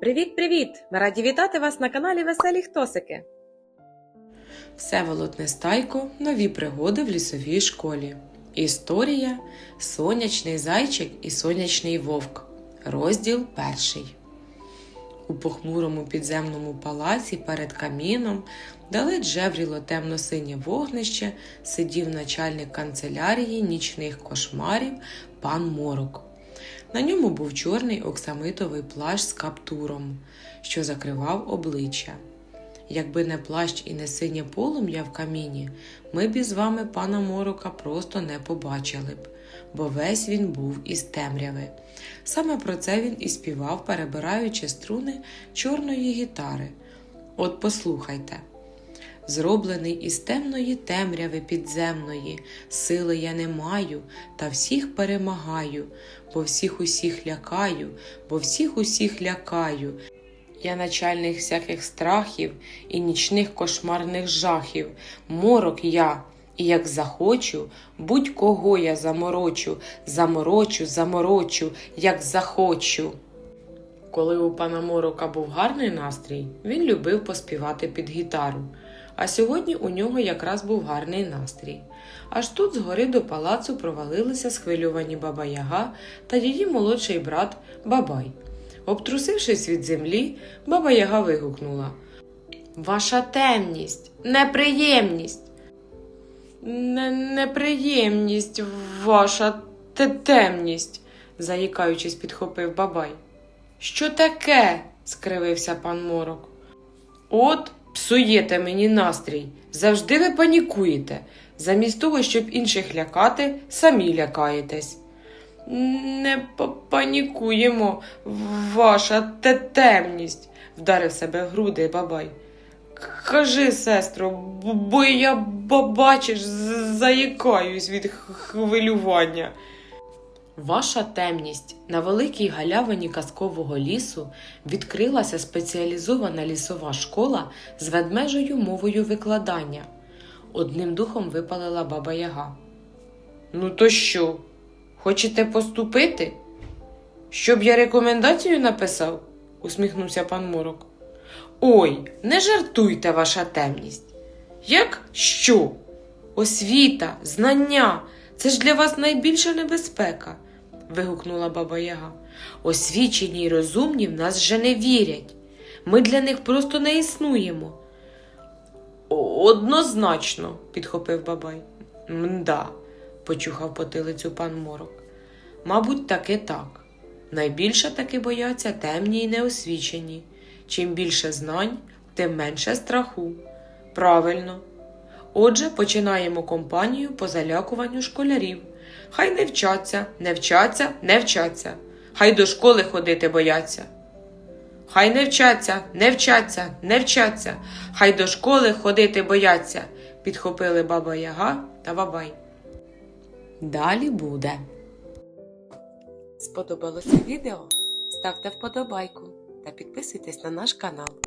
Привіт-привіт! Ми раді вітати вас на каналі Веселі Хтосики. Всеволод Нестайко. Нові пригоди в лісовій школі. Історія Сонячний зайчик і сонячний вовк. Розділ перший. У похмурому підземному палаці перед каміном, де жевріло темно-синє вогнище, сидів начальник канцелярії нічних кошмарів пан Морок. На ньому був чорний оксамитовий плащ з каптуром, що закривав обличчя. Якби не плащ і не синє полум'я в каміні, ми б із вами пана Морока просто не побачили б, бо весь він був із темряви. Саме про це він і співав, перебираючи струни чорної гітари. От послухайте. Зроблений із темної темряви підземної, сили я не маю, та всіх перемагаю, бо всіх усіх лякаю, бо всіх усіх лякаю. Я начальник всяких страхів і нічних кошмарних жахів, морок я, і як захочу, будь-кого я заморочу, заморочу, заморочу, як захочу. Коли у пана Морока був гарний настрій, він любив поспівати під гітару. А сьогодні у нього якраз був гарний настрій. Аж тут згори до палацу провалилися схвильовані баба Яга та її молодший брат Бабай. Обтрусившись від землі, баба Яга вигукнула Ваша темність, неприємність. Не, неприємність, ваша те- темність, заїкаючись, підхопив бабай. Що таке? скривився пан Морок. От псуєте мені настрій. Завжди ви панікуєте. Замість того, щоб інших лякати, самі лякаєтесь. Не па- панікуємо, ваша те- темність, вдарив себе в груди бабай. Кажи, сестро, бо- я бачиш, заїкаюсь від хвилювання. Ваша темність на великій галявині казкового лісу відкрилася спеціалізована лісова школа з ведмежою мовою викладання. Одним духом випалила баба Яга. Ну, то що? Хочете поступити? Щоб я рекомендацію написав? усміхнувся пан Морок. Ой, не жартуйте, ваша темність. Як що? Освіта, знання це ж для вас найбільша небезпека, вигукнула баба Яга. Освічені й розумні в нас вже не вірять. Ми для них просто не існуємо. Однозначно, підхопив бабай. Мда, почухав потилицю пан Морок. Мабуть, таки так. Найбільше таки бояться темні й неосвічені. Чим більше знань, тим менше страху. Правильно. Отже, починаємо компанію по залякуванню школярів. Хай не вчаться, не вчаться, не вчаться. Хай до школи ходити бояться. Хай не вчаться, не вчаться, не вчаться. Хай до школи ходити бояться. Підхопили баба Яга та бабай. Далі буде. Сподобалося відео? Ставте вподобайку та підписуйтесь на наш канал.